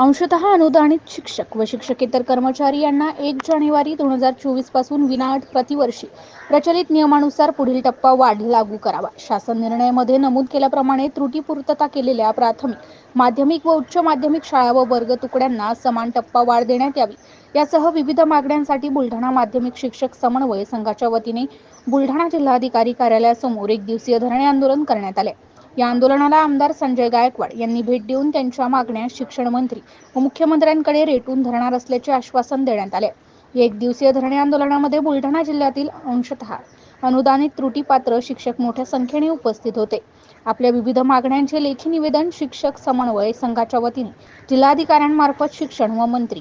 अंशतः अनुदानित शिक्षक व शिक्षकेतर कर्मचारी यांना एक जानेवारी दोन हजार चोवीसपासून विनाअट प्रतिवर्षी प्रचलित नियमानुसार पुढील टप्पा वाढ लागू करावा. शासन निर्णयामध्ये नमूद केल्याप्रमाणे त्रुटीपूर्तता केलेल्या प्राथमिक माध्यमिक व उच्च माध्यमिक शाळा व वर्ग तुकड्यांना समान टप्पा वाढ देण्यात यावी. यासह विविध मागण्यांसाठी बुलढाणा माध्यमिक शिक्षक समन्वय संघाच्या वतीने बुलढाणा जिल्हाधिकारी कार्यालयासमोर एक दिवसीय धरणे आंदोलन करण्यात आले. या आंदोलनाला आमदार संजय गायकवाड यांनी भेट देऊन त्यांच्या मागण्या शिक्षण मंत्री व मुख्यमंत्र्यांकडे रेटून धरणार असल्याचे आश्वासन देण्यात आले. एक दिवसीय धरणे आंदोलनामध्ये बुलढाणा जिल्ह्यातील अंशतः अनुदानित त्रुटीपात्र शिक्षक मोठ्या संख्येने उपस्थित होते. आपल्या विविध मागण्यांचे लेखी निवेदन शिक्षक समन्वय संघाच्या वतीने जिल्हाधिकाऱ्यांमार्फत शिक्षण व मंत्री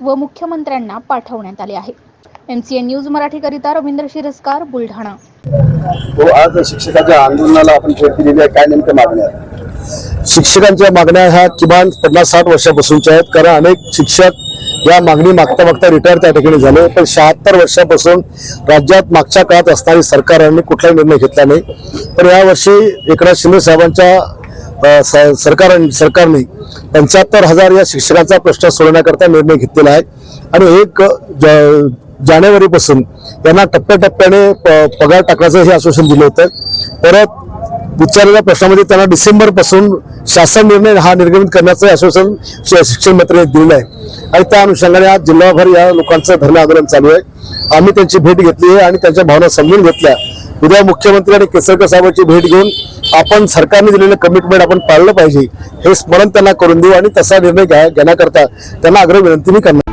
व मुख्यमंत्र्यांना पाठवण्यात आले आहे. एमसीएन न्यूज मराठीकरिता रवींद्र शिरस्कार बुलढाणा. तो आज शिक्षकाच्या आंदोलनाला आपण भेट दिलेली आहे. काय नेमक्या मागण्या शिक्षकांच्या मागण्या ह्या किमान पन्नास साठ वर्षापासूनच्या आहेत. कारण अनेक शिक्षक या मागणी मागता मागता रिटायर त्या ठिकाणी झाले. पण शहात्तर वर्षापासून राज्यात मागच्या काळात असणारी सरकारांनी कुठलाही निर्णय घेतला नाही. तर यावर्षी एकनाथ शिंदे साहेबांच्या स- सरकार सरकारने पंच्याहत्तर हजार या शिक्षकांचा प्रश्न सोडवण्याकरता निर्णय घेतलेला आहे. आणि एक ज- जानेवारीपासून यांना टप्प्याटप्प्याने प- पगार टाकण्याचं हे आश्वासन दिलं होतं. परत विचारलेल्या प्रश्नामध्ये त्यांना डिसेंबरपासून शासन निर्णय हा निर्गमित करण्याचं आश्वासन श- शिक्षण मंत्र्यांनी दिलेलं आहे. आणि त्या अनुषंगाने आज जिल्हाभर या लोकांचं धरणं आंदोलन चालू आहे. आम्ही त्यांची भेट घेतली आहे आणि त्यांच्या भावना समजून घेतल्या. उद्या मुख्यमंत्री आणि केसरकर साहेबांची भेट घेऊन आपण सरकारने दिलेलं कमिटमेंट आपण पाळलं पाहिजे. हे स्मरण त्यांना करून देऊ आणि तसा निर्णय घ्या- घेण्याकरता त्यांना आग्रह विनंती मी करणार